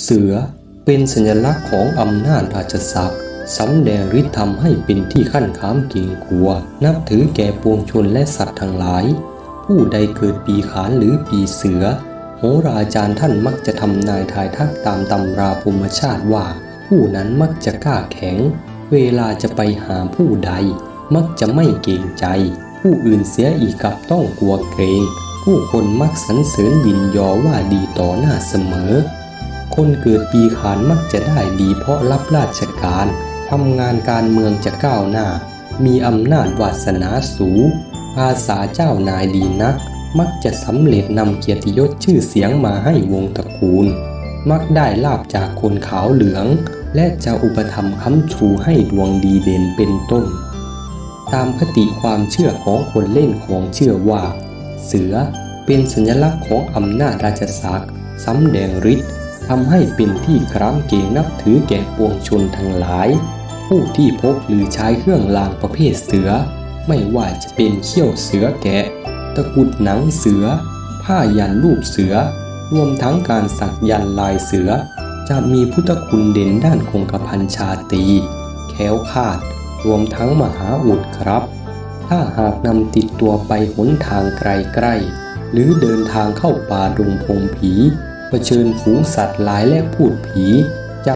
เสือเป็นสัญลักษณ์ของอำนาจราชศักดิ์สำแดงฤทธิ์ทำให้เป็นที่ขั้นขามเกรงกลัว นับถือแก่ปวงชนและสัตว์ทั้งหลาย ผู้ใดเกิดปีขานหรือปีเสือ โหราจารย์ท่านมักจะทำนายทายทักตามตำราภูมิชาติว่า ผู้นั้นมักจะกล้าแข็ง เวลาจะไปหาผู้ใด มักจะไม่เกรงใจ ผู้อื่นเสียอีกกับต้องกลัวเกรง ผู้คนมักสรรเสริญยินยอว่าดีต่อหน้าเสมอ คนเกิดปีขานมักจะได้ดีเพราะรับราชการทำงานการเมืองจะก้าวหน้า มีอำนาจวาสนาสูงอาสาเจ้านายดีนัก มักจะสำเร็จนำเกียรติยศชื่อเสียงมาให้วงตระกูล มักได้ลาบจากคนขาวเหลือง และจะอุปถัมค้ำชูให้ดวงดีเด่นเป็นต้น ตามคติความเชื่อของคนเล่นของเชื่อว่า เสือเป็นสัญลักษณ์ของอำนาจราชศักดิ์สำแดงฤทธิ์ ทำให้เป็นที่คร้ามเกงนับถือแก่ปวงชนทั้งหลาย ผู้ที่พกหรือใช้เครื่องรางประเภทเสือ ไม่ว่าจะเป็นเขี้ยวเสือแกะ ตะกุดหนังเสือ ผ้ายันรูปเสือ รวมทั้งการสักยันลายเสือ จะมีพุทธคุณเด่นด้านคงกระพันชาตีแค้วคาด รวมทั้งมหาอุดครับ ถ้าหากนำติดตัวไปหนทางไกลๆหรือเดินทางเข้าป่าดงพงผี เผชิญฝูงสัตว์หลายและพูดผี